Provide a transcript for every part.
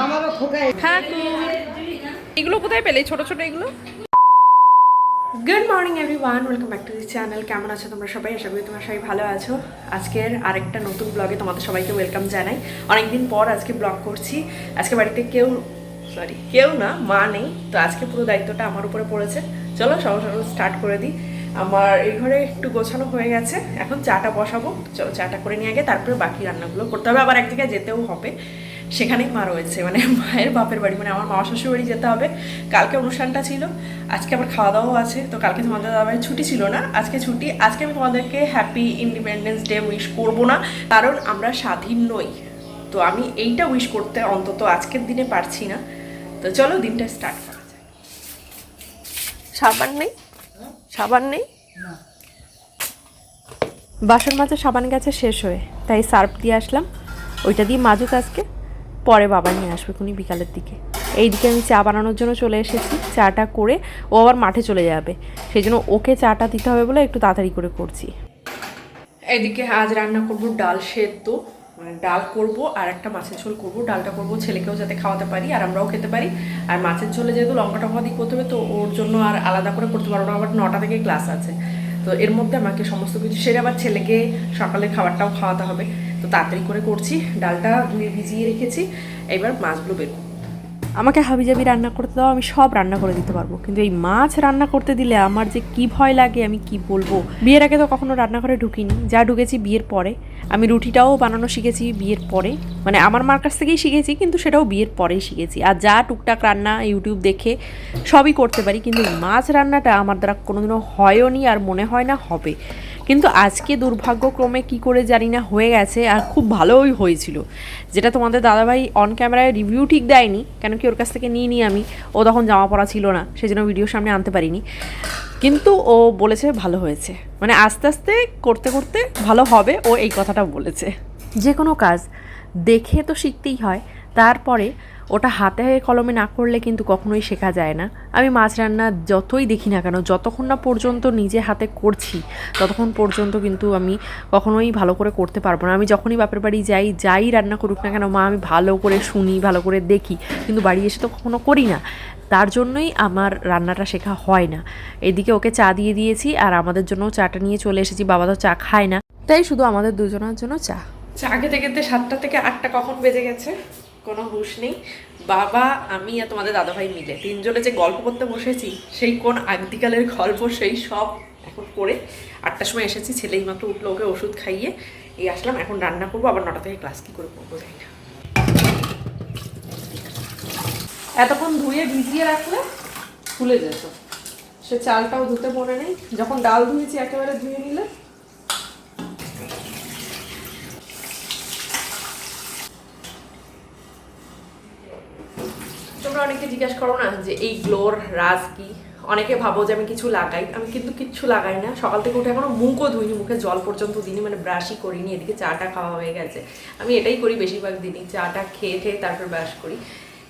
আমারও খোকায় ঠাকুর এগুলো কোথায় পেলে? ছোট ছোট এগুলো? Good morning everyone welcome back to the channel কেমন আছো তোমরা সবাই? আশা করি তোমরা সবাই ভালো আছো। আজকের আরেকটা নতুন ব্লগে তোমাদের সবাইকে ওয়েলকাম জানাই। অনেকদিন পর আজকে ব্লগ করছি। আজকে বাড়িতে কেউ সরি কেউ না মা নেই। তো আজকে পুরো দায়িত্বটা আমার উপরে পড়েছে। চলো সকাল সকাল স্টার্ট করে দিই। আমার এই ঘরে একটু গোছানো হয়ে গেছে। এখন চাটা বসাবো। চলো চাটা করে নিয়ে আগে। তারপরে বাকি রান্নাগুলো করতে হবে। আবার এক জায়গায় যেতেও হবে। সেখানেই মা রয়েছে। মানে মায়ের বাপের বাড়ি মানে আমার মামা শ্বশুর বাড়ি যেতে হবে। কালকে অনুষ্ঠানটা ছিল, আজকে আবার খাওয়া দাওয়াও আছে। তো কালকে তোমাদের দাদাভাই ছুটি ছিল না, আজকে ছুটি। আজকে আমি তোমাদেরকে হ্যাপি ইন্ডিপেন্ডেন্স ডে উইশ করব না, কারণ আমরা স্বাধীন নই। তো আমি এইটা উইশ করতে অন্তত আজকের দিনে পারছি না। তো চলো দিনটা স্টার্ট করা যায় সাবান নেই? সাবান নেই? বাসন মাজা সাবান গেছে শেষ হয়ে, তাই সার্ফ দিয়ে আসলাম। ওইটা দিয়ে মাজুক আজকে। পরে বাবা নিয়ে আসবে খুনি বিকালের দিকে। এইদিকে আমি চা বানানোর জন্য চলে এসেছি। চাটা করে ও আবার মাঠে চলে যাবে। সেই জন্য ওকে চাটা দিতে হবে বলে একটু তাড়াতাড়ি করে করছি। এদিকে আজ রান্না করব ডাল সেদ্ধ মানে ডাল করব আর একটা মাছের ঝোল করব। ডালটা করব ছেলেকেও যাতে খাওয়াতে পারি আর আমরাও খেতে পারি। আর মাছের ঝোলে যেহেতু লঙ্কা টঙ্কা দিয়ে করতে হবে, তো ওর জন্য আর আলাদা করে করতে পারব না। আবার নটা থেকে ক্লাস আছে। তো এর মধ্যে আমাকে সমস্ত কিছু সেরে আবার ছেলেকে সকালে খাবারটাও খাওয়াতে হবে। তো তাড়াতাড়ি করে করছি, ডালটা ধুয়ে ভিজিয়ে রেখেছি, এবার মাছগুলো বের। আমাকে হাবিজাবি রান্না করতে দাও, আমি সব রান্না করে দিতে পারব। কিন্তু এই মাছ রান্না করতে দিলে আমার যে কি ভয় লাগে, আমি কি বলব? বিয়ের আগে তো কখনো রান্নাঘরে ঢুকিনি। যা ঢুকেছি বিয়ের পরে। আমি রুটিটাও বানানো শিখেছি বিয়ের পরে। মানে আমার মার কাছ থেকেই শিখেছি, কিন্তু সেটাও বিয়ের পরেই শিখেছি। আর যা টুকটাক রান্না ইউটিউব দেখে সবই করতে পারি, কিন্তু মাছ রান্নাটা আমার দ্বারা কোনোদিনও হয়ও নি আর মনে হয় না হবে। কিন্তু আজকে দুর্ভাগ্যক্রমে কি করে জানি না হয়ে গেছে আর খুব ভালোই হয়েছিল। যেটা তোমাদের দাদাভাই অন ক্যামেরায় রিভিউ ঠিক দেয়নি, কেন কি ওর কাছ থেকে নিয়ে নিই আমি। ও তখন জামা পরা ছিল না সেই জন্য ভিডিওর সামনে আনতে পারিনি। কিন্তু ও বলেছে ভালো হয়েছে। মানে আস্তে আস্তে করতে করতে ভালো হবে, ও এই কথাটা বলেছে। যে কোনো কাজ দেখে তো শিখতেই হয়। তারপরে ওটা হাতে কলমে না করলে কিন্তু কখনোই শেখা যায় না। আমি মাছ রান্না যতই দেখি না কেন, যতক্ষণ না পর্যন্ত নিজে হাতে করছি, ততক্ষণ পর্যন্ত কিন্তু আমি কখনোই ভালো করে করতে পারব না। আমি যখনই বাপের বাড়ি যাই যাই রান্না করুক না কেন, মা আমি ভালো করে শুনি, ভালো করে দেখি। কিন্তু বাড়ি এসে তো কখনো করি না। তার জন্যই আমার রান্নাটা শেখা হয় না। এদিকে ওকে চা দিয়ে দিয়েছি আর আমাদের জন্য চাটা নিয়ে চলে এসেছি। বাবা তো চা খায় না। তাই শুধু আমাদের দুজনের জন্য চা। চা খেতে খেতে সাতটা থেকে আটটা কখন বেজে গেছে? কোনো হুশ নেই। বাবা, আমি আর তোমাদের দাদাভাই মিলে তিনজনে যে গল্প করতে বসেছি, সেই কোন আগদিকালের গল্প, সেই সব এখন করে আটটার সময় এসেছি ছেলেই মাত্র উঠল ওকে ওষুধ খাইয়ে এই আসলাম। এখন রান্না করব, আবার নটা থেকে ক্লাস কী করে করব জানি না। এতক্ষণ ধুয়ে ভিজিয়ে রাখলে ফুলে যেত। সে চালটাও ধুতে মনে নেই। যখন ডাল ধুয়েছি, একেবারে ধুয়ে নিলে তোমরা অনেকে জিজ্ঞাসা করো না যে এই গ্লোর রাজ কি? অনেকে ভাবো যে আমি কিছু লাগাই। আমি কিন্তু কিচ্ছু লাগাই না। সকাল থেকে উঠে এখনও মুখও ধুইনি, মুখে জল পর্যন্ত দিইনি মানে ব্রাশই করিনি। এদিকে চাটা খাওয়া হয়ে গেছে। আমি এটাই করি বেশিরভাগ দিনই। চাটা খেয়ে খেয়ে তারপর ব্রাশ করি।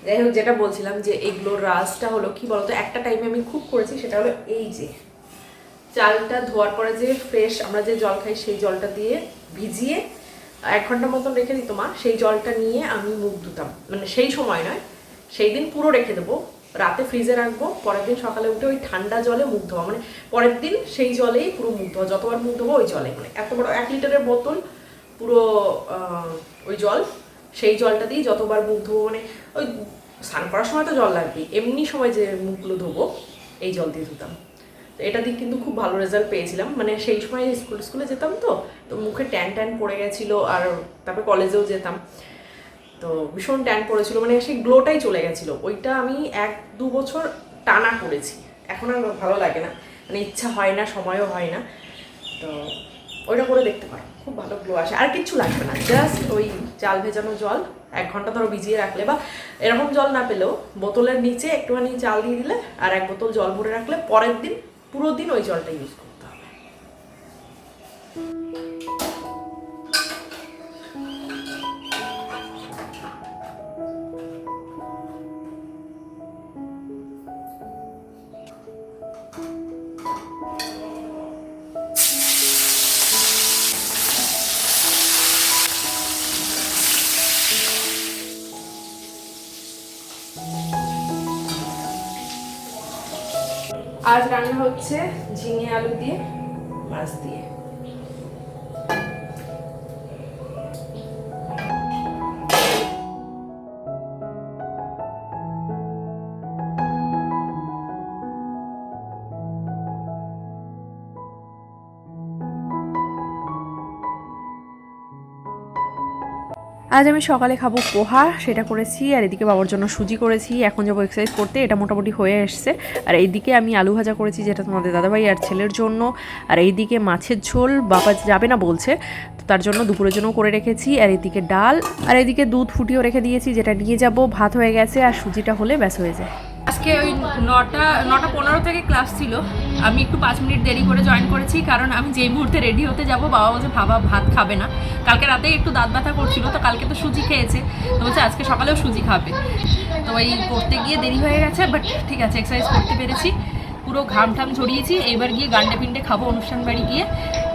যাই হোক, যেটা বলছিলাম যে এই গ্লোর রাজটা হলো কি বলতো? একটা টাইমে আমি খুব করেছি, সেটা হলো এই যে চালটা ধোয়ার পরে যে ফ্রেশ আমরা যে জল খাই, সেই জলটা দিয়ে ভিজিয়ে এক ঘণ্টা মতন রেখে দিত মা সেই জলটা নিয়ে আমি মুখ ধুতাম। মানে সেই সময় নয় সেই দিন পুরো রেখে দেবো। রাতে ফ্রিজে রাখব পরের দিন সকালে উঠে ওই ঠান্ডা জলে মুখ ধোয়া মানে পরের দিন সেই জলেই পুরো মুখ ধোয়া, যতবার মুখ ধোবো ওই জলে মানে এত বড় এক লিটারের বোতল, পুরো ওই জল, সেই জলটা দিয়ে যতবার মুখ ধোবো মানে ওই স্নান করার সময় তো জল লাগবেই, এমনি সময় যে মুখগুলো ধোবো, এই জল দিয়ে ধুতাম। তো এটা দিয়ে কিন্তু খুব ভালো রেজাল্ট পেয়েছিলাম মানে সেই সময় স্কুল, স্কুলে যেতাম তো তো মুখে ট্যান ট্যান পড়ে গেছিল, আর তারপরে কলেজেও যেতাম। তো ভীষণ ট্যান পড়েছিল মানে সেই গ্লোটাই চলে গেছিল। ওইটা আমি এক দু বছর টানা করেছি। এখন আর ভালো লাগে না। মানে ইচ্ছা হয় না, সময়ও হয় না। তো ওইটা করে দেখতে পারো। খুব ভালো গ্লো আসে। আর কিচ্ছু লাগবে না। জাস্ট ওই চাল ভেজানো জল। এক ঘণ্টা ধরো ভিজিয়ে রাখলে বা এরকম জল না পেলেও বোতলের নিচে একটুখানি চাল দিয়ে দিলে আর এক বোতল জল ভরে রাখলে পরের দিন, পুরো দিন ওই জলটা ইউজ করতে হবে। আজ রান্না হচ্ছে ঝিঙে আলু দিয়ে মাছ দিয়ে। আজ আমি সকালে খাব পোহা, সেটা করেছি, আর এদিকে বাবার জন্য সুজি করেছি। এখন যাব এক্সারসাইজ করতে, এটা মোটামুটি হয়ে এসছে। আর এইদিকে আমি আলু ভাজা করেছি, যেটা তোমাদের দাদাভাই আর ছেলের জন্য। আর এইদিকে মাছের ঝোল, বাবা যাবে না বলছে, তো তার জন্য দুপুরের জন্য করে রেখেছি। আর এদিকে ডাল, আর এদিকে দুধ ফুটিয়েও রেখে দিয়েছি, যেটা নিয়ে যাব। ভাত হয়ে গেছে, আর সুজিটা হলে ব্যাস হয়ে যায়। আজকে ওই নটা নটা পনেরো থেকে ক্লাস ছিল। আমি একটু পাঁচ মিনিট দেরি করে জয়েন করেছি, কারণ আমি যেই মুহূর্তে রেডি হতে যাব, বাবা বলছে, ভাবা, ভাত খাবে না। কালকে রাতে একটু দাঁত ব্যথা করছিল, তো কালকে তো সুজি খেয়েছে। তো বলছে, আজকে সকালেও সুজি খাবে। তো ওই করতে গিয়ে দেরি হয়ে গেছে বাট ঠিক আছে এক্সারসাইজ করতে পেরেছি। পুরো ঘাম ঠাম ঝরিয়েছি, এবার গিয়ে গান্ডে পিন্ডে খাব অনুষ্ঠান বাড়ি গিয়ে।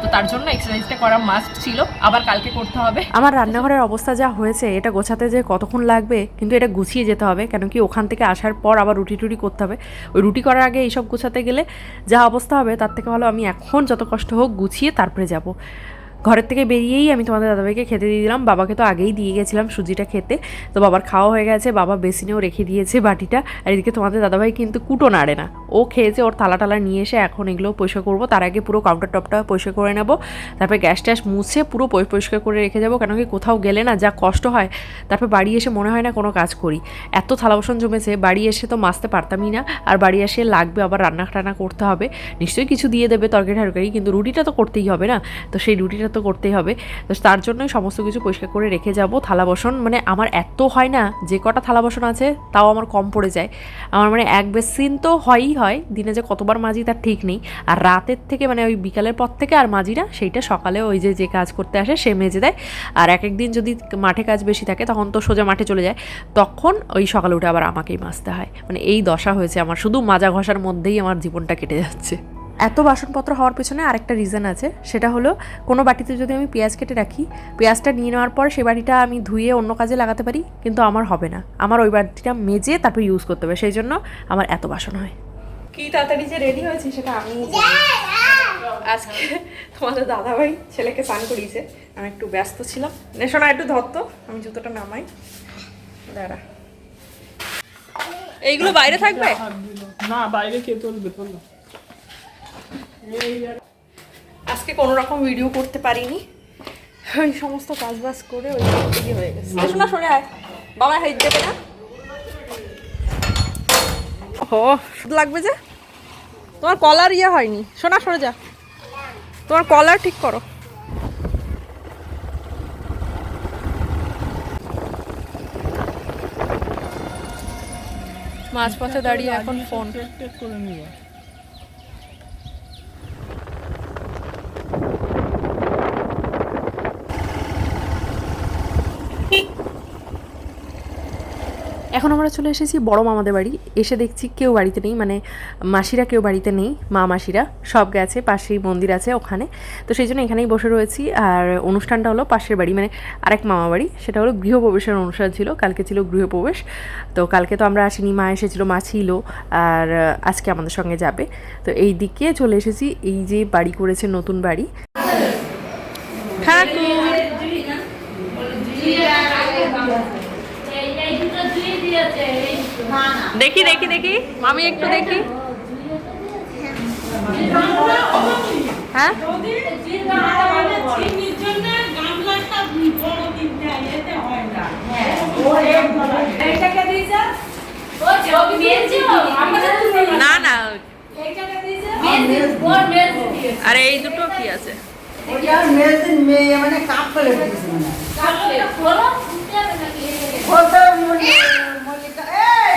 তো তার জন্য এক্সারসাইজটা করা মাস্ট ছিল, আবার কালকে করতে হবে। আমার রান্নাঘরের অবস্থা যা হয়েছে, এটা গোছাতে যে কতক্ষণ লাগবে, কিন্তু এটা গুছিয়ে যেতে হবে কেন কি ওখান থেকে আসার পর আবার রুটি টুটি করতে হবে। ওই রুটি করার আগে এইসব গোছাতে গেলে যা অবস্থা হবে, তার থেকে ভালো আমি এখন যত কষ্ট হোক গুছিয়ে তারপরে যাব। ঘরের থেকে বেরিয়েই আমি তোমাদের দাদাভাইকে খেতে দিয়ে দিলাম। বাবাকে তো আগেই দিয়ে গেছিলাম সুজিটা খেতে। তো বাবার খাওয়া হয়ে গেছে, বাবা বেসিনেও রেখে দিয়েছে বাটিটা। আর এদিকে তোমাদের দাদাভাই কিন্তু কুটো নাড়ে না। ও খেয়েছে, ওর থালা টালা নিয়ে এসে এখন এগুলো পরিষ্কার করব। তার আগে পুরো কাউন্টার টপটা পরিষ্কার করে নেব। তারপরে গ্যাস ট্যাস মুছে পুরো পরি- পরিষ্কার করে রেখে যাব। কেন কি কোথাও গেলে না যা কষ্ট হয়, তারপর বাড়ি এসে মনে হয় না কোনো কাজ করি। এত থালা বাসন জমেছে, বাড়ি এসে তো মাজতে পারতামই না। আর বাড়ি এসে লাগবে আবার রান্না টান্না করতে হবে। নিশ্চয়ই কিছু দিয়ে দেবে তরকারি টরকারি কিন্তু রুটিটা তো করতেই হবে না। তো সেই রুটিটা তো করতেই হবে। তো তার জন্যই সমস্ত কিছু পরিষ্কার করে রেখে যাব। থালা বাসন মানে আমার এত হয় না, যে কটা থালা বাসন আছে, তাও আমার কম পড়ে যায়। আমার মানে এক বেসিন তো হয়ই হয়, দিনে যে কতবার মাজি তার ঠিক নেই। আর রাতের থেকে মানে ওই বিকালের পর থেকে আর মাজি না সেইটা সকালে ওই যে যে কাজ করতে আসে, সে মেজে দেয়। আর এক একদিন যদি মাঠে কাজ বেশি থাকে, তখন তো সোজা মাঠে চলে যায়। তখন ওই সকালে উঠে আবার আমাকেই মাজতে হয়। মানে এই দশা হয়েছে আমার, শুধু মাজা ঘষার মধ্যেই আমার জীবনটা কেটে যাচ্ছে। এত বাসনপত্র হওয়ার পেছনে আরেকটা রিজন আছে। সেটা হলো কোনো বাটিতে যদি আমি পেঁয়াজ কেটে রাখি পেঁয়াজটা নিয়ে নেওয়ার পর সে বাটিটা আমি ধুয়ে অন্য কাজে লাগাতে পারি কিন্তু আমার হবে না। আমার ওই বাটিটা মেজে তারপর ইউজ করতে হবে সেই জন্য আমার এত বাসন হয়। কি তাড়াতাড়ি যে রেডি হয়েছি সেটা আমি আজকে তোমাদের দাদাভাই ছেলেকে স্নান করিয়েছে। আমি একটু ব্যস্ত ছিলাম। নেশোনা একটু ধরতো আমি জুতোটা নামাই। দাঁড়া। এইগুলো বাইরে থাকবে? না বাইরে কে তুলবে? তোলো। আজকে কোনো রকম ভিডিও করতে পারিনি। ওই সমস্ত কাজ বাজ করে ওই হয়ে গেছে। এসো না সরে আয়। বাবা হাইট দেবে না? ও লাগবে যে? তোমার কলার ইয়ে হয়নি। শোনা সরে যা। তোমার কলার ঠিক করো। মাঝপথে দাঁড়িয়ে এখন ফোন করে নিও। এখন আমরা চলে এসেছি বড় মামাদের বাড়ি। এসে দেখছি কেউ বাড়িতে নেই মানে মাসিরা কেউ বাড়িতে নেই, মা মাসিরা। সব গেছে, পাশেই মন্দির আছে ওখানে। তো সেই জন্য এখানেই বসে রয়েছি। আর অনুষ্ঠানটা হলো পাশের বাড়ি মানে আরেক মামা বাড়ি। সেটা হলো গৃহপ্রবেশের অনুষ্ঠান ছিল, কালকে ছিল গৃহপ্রবেশ। তো কালকে তো আমরা আসিনি, মা এসেছিল, মা ছিল, আর আজকে আমাদের সঙ্গে যাবে। তো এই দিকে চলে এসেছি, এই যে বাড়ি করেছে নতুন বাড়ি। দেখি দেখি দেখি। আমি একটু দেখি। হ্যাঁ? না না। আরে এই দুটো কি আছে? মানে কাপ করে দিয়েছে মানে বলতো মল্লিকা এই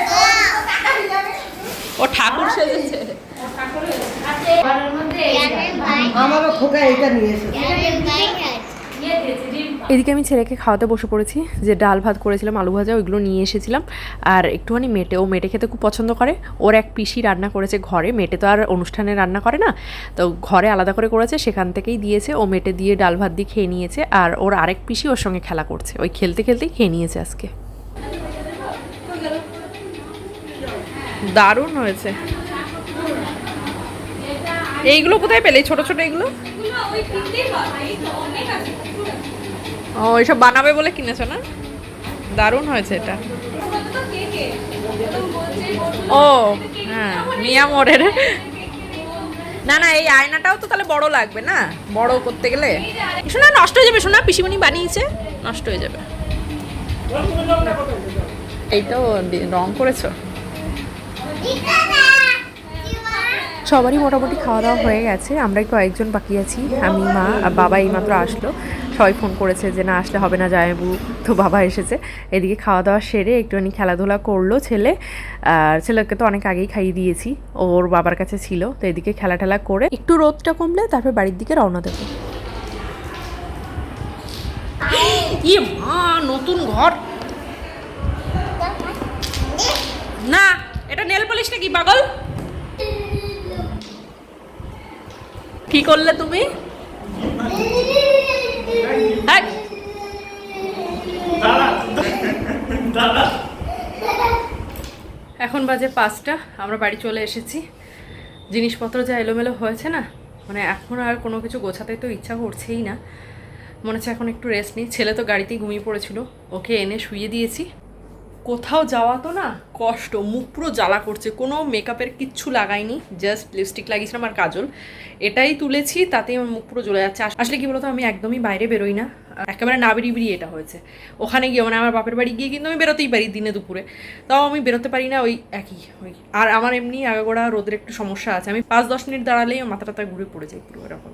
ও ঠাকুর সেজেছে। আমারও খোকা এটা নিয়ে এদিকে আমি ছেলেকে খাওয়াতে বসে পড়েছি যে ডাল ভাত করেছিলাম আলু ভাজা ওইগুলো নিয়ে এসেছিলাম। আর একটুখানি মেটে ও মেটে খেতে খুব পছন্দ করে। ওর এক পিসি রান্না করেছে ঘরে মেটে তো আর অনুষ্ঠানে রান্না করে না। তো ঘরে আলাদা করে করেছে সেখান থেকেই দিয়েছে। ও মেটে দিয়ে ডাল ভাত দিয়ে খেয়ে নিয়েছে। আর ওর আরেক পিসি ওর সঙ্গে খেলা করছে। ওই খেলতে খেলতেই খেয়ে নিয়েছে আজকে। দারুণ হয়েছে। এইগুলো কোথায় পেলে? ছোট ছোট এগুলো ও, এসব বানাবে বলে কিনেছো না? দারুণ হয়েছে এটা। ও হ্যাঁ মিয়া মোড়ের না না, এই আয়নাটাও তো তাহলে বড় লাগবে না? বড় করতে গেলে? শোনা, নষ্ট হয়ে যাবে, শোনা, পিসিমণি বানিয়েছে, নষ্ট হয়ে যাবে। এইটাও রং করেছ? সবারই মোটামুটি খাওয়া দাওয়া হয়ে গেছে। আমরাই কয়েকজন বাকি আছি, আমি, মা বাবা এইমাত্র আসলো। সবাই ফোন করেছে যে, না, আসলে হবে না জায়বু তো বাবা এসেছে। এদিকে খাওয়া দাওয়া সেরে একটুখানি খেলাধুলা করল ছেলে। আর ছেলেকে তো অনেক আগেই খাইয়ে দিয়েছি। ওর বাবার কাছে ছিল। তো এদিকে খেলা টেলা করে একটু রোদটা কমলে তারপর বাড়ির দিকে রওনা দেবো। ইয়ে নতুন ঘর। না। এটা নেল পলিশ নাকি পাগল? কি করলে তুমি। এখন বাজে পাঁচটা আমরা বাড়ি চলে এসেছি। জিনিসপত্র যা এলোমেলো হয়েছে না মানে এখন আর কোনো কিছু গোছাতে তো ইচ্ছা করছেই না। মনে হচ্ছে এখন একটু রেস্ট নিই। ছেলে তো গাড়িতেই ঘুমিয়ে পড়েছিল। ওকে এনে শুয়ে দিয়েছি। কোথাও যাওয়া তো না, কষ্ট, মুখ পুরো জ্বালা করছে, কোনো মেকআপের কিচ্ছু লাগাইনি জাস্ট লিপস্টিক লাগিয়েছিলাম আর কাজল। এটাই তুলেছি, তাতেই আমার মুখ পুরো জ্বলে যাচ্ছে। আসলে কি বলতো, আমি একদমই বাইরে বেরোই না, একেবারে না বেরিয়ে বেরিয়ে এটা হয়েছে। ওখানে গিয়ে মানে আমার বাপের বাড়ি গিয়ে কিন্তু আমি বেরোতেই পারি দিনে দুপুরে। তাও আমি বেরোতে পারি না, ওই একই, ওই। আর আমার এমনি আগাগোড়া রোদের একটু সমস্যা আছে, আমি পাঁচ দশ মিনিট দাঁড়ালেই আমার মাথা টাথা ঘুরে পড়ে যাই পুরো এরকম।